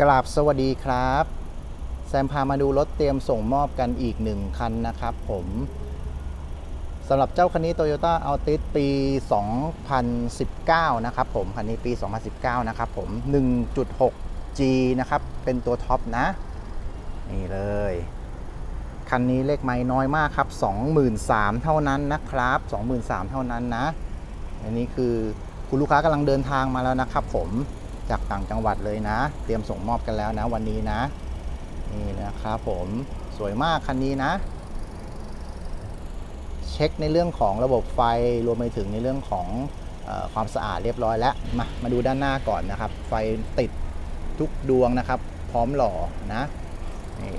กราบสวัสดีครับ แซมพามาดูรถเตรียมส่งมอบกันอีกหนึ่งคันนะครับผมสำหรับเจ้าคันนี้ Toyota Altis ปี 2019 นะครับผมคันนี้ปี 2019 นะครับผม 1.6G นะครับ เป็นตัวท็อปนะ นี่เลย คันนี้เลขไม้น้อยมากครับ 23,000 เท่านั้นนะครับ 23,000 เท่านั้นนะ อันนี้คือคุณลูกค้ากำลังเดินทางมาแล้วนะครับผม จากต่างจังหวัดเลยนะ เตรียมส่งมอบกันแล้วนะวันนี้นะ นี่นะครับผมสวยมากคันนี้นะ เช็คในเรื่องของระบบไฟรวมไปถึงในเรื่องของออความสะอาดเรียบร้อยแล้วมามาดูด้านหน้าก่อนนะครับ ไฟติดทุกดวงนะครับ พร้อมหล่อนะนี่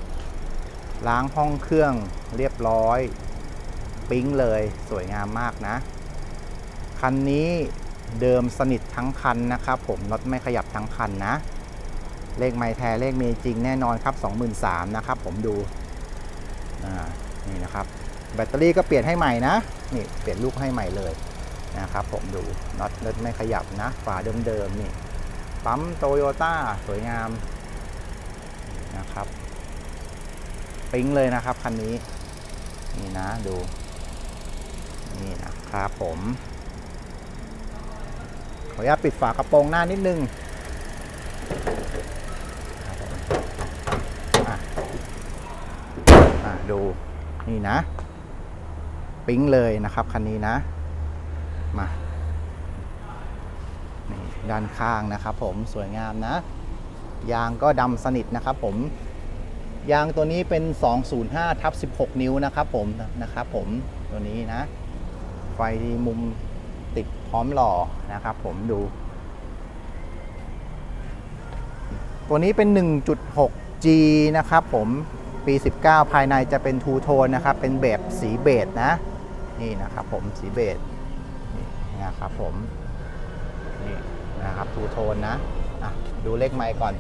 ล้างห้องเครื่องเรียบร้อย ปิ๊งเลยสวยงามมากนะ คันนี้ เดิมสนิททั้งคันนะครับผมรถไม่ขยับทั้งคันนะ เลขไมแท้เลขเมีจริงแน่นอนครับ23,000นะครับผมดูนี่นะครับแบตเตอรี่ก็เปลี่ยนให้ใหม่นะนี่เปลี่ยนลูกให้ใหม่เลยนะครับผมดูน็อตรถไม่ขยับนะฝาเดิมๆนี่ปั๊มโตโยต้าสวยงามนะครับปิ๊งเลยนะครับคันนี้นี่นะดูนี่นะครับผม ขออนุญาตปิดฝากระโปรงหน้านิดนึงอะอะดูนี่นะ ปิ๊งเลยนะครับคันนี้นะ มานี่ด้านข้างนะครับผมสวยงามนะ ยางก็ดำสนิทนะครับผม ยางตัวนี้เป็น 205ทับ16 นิ้วนะครับผมนะครับผมตัวนี้นะ ไฟมุม ติดพร้อมหล่อนะครับผมดู ตัวนี้เป็น 1.6G นะครับผมปี 19 ภายในจะเป็นทูโทนนะครับ เป็นแบบสีเบจนะ นี่นะครับผมสีเบจนี่นะครับผม นี่นะครับทูโทนนะะดูเลขไมค์ก่อน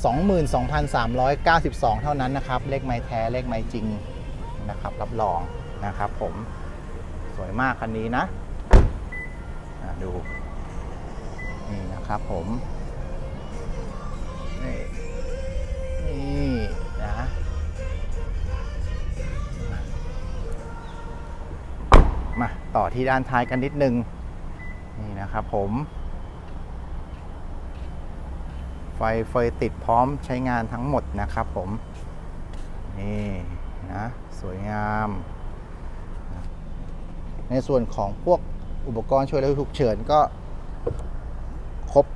22,392 เท่านั้นนะครับ เลขไม้แท้เลขไม้จริงนะครับ รับรองนะครับผม วยมากคันนี้นะดูนี่นะครับผมนี่นี่นะมาต่อที่ด้านท้ายกันนิดนึง นี่นะครับผม ไฟเฟยติดพร้อมใช้งานทั้งหมดนะครับผม นี่นะ สวยงาม ในส่วนของพวกอุปกรณ์ช่วยเหลือฉุกเฉินก็ครบ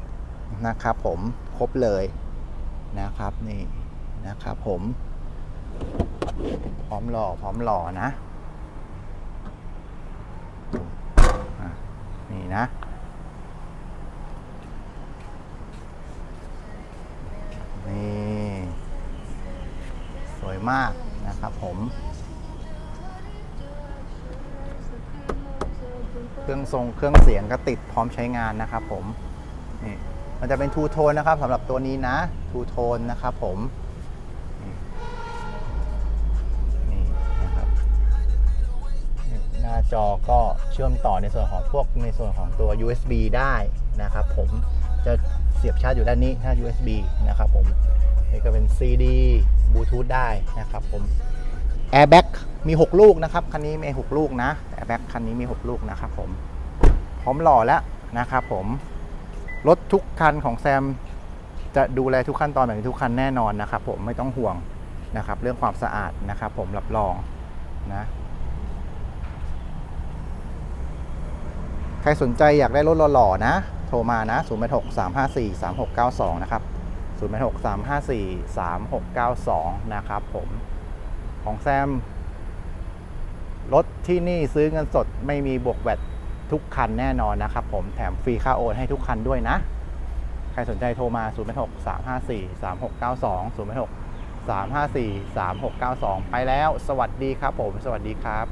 นะครับผมครบเลยนะครับนี่นะครับผม พร้อมหล่อพร้อมหล่อนะอะนี่นะนี่สวยมากนะครับผม เครื่องทรงเครื่องเสียงก็ติดพร้อมใช้งานนะครับผมนี่มันจะเป็นทูโทนนะครับสำหรับตัวนี้นะทูโทนนะครับผมนี่นะครับหน้าจอก็เชื่อมต่อในส่วนของพวกในส่วนของตัว USB ได้นะครับผมจะเสียบชาร์จอยู่ด้านนี้ถ้า USB นะครับผมนี่ก็เป็น CD บลูทูธได้นะครับผม Airbag มี 6 ลูกนะครับ คันนี้มี 6 ลูกนะ Airbag คันนี้มี 6 ลูกนะครับผม พร้อมหล่อแล้วนะครับผม รถทุกคันของแซมจะดูแลทุกขั้นตอนแบบนี้ทุกคันแน่นอนนะครับผมไม่ต้องห่วงนะครับ เรื่องความสะอาดนะครับผมรับรองนะ ใครสนใจอยากได้รถหล่อๆนะ โทรมานะ 0 8 6 3 5 4 3 6 9 2 นะครับ 0 8 6 3 5 4 3 6 9 2 นะครับผม ของแซม รถที่นี่ซื้อเงินสดไม่มีบวกแวตทุกคันแน่นอนนะครับผมแถมฟรีค่าโอนให้ทุกคันด้วยนะ ใครสนใจโทรมา 0 6 3 5 4 3 6 9 2 0 6 3 5 4 3 6 9 2 ไปแล้ว สวัสดีครับผม สวัสดีครับ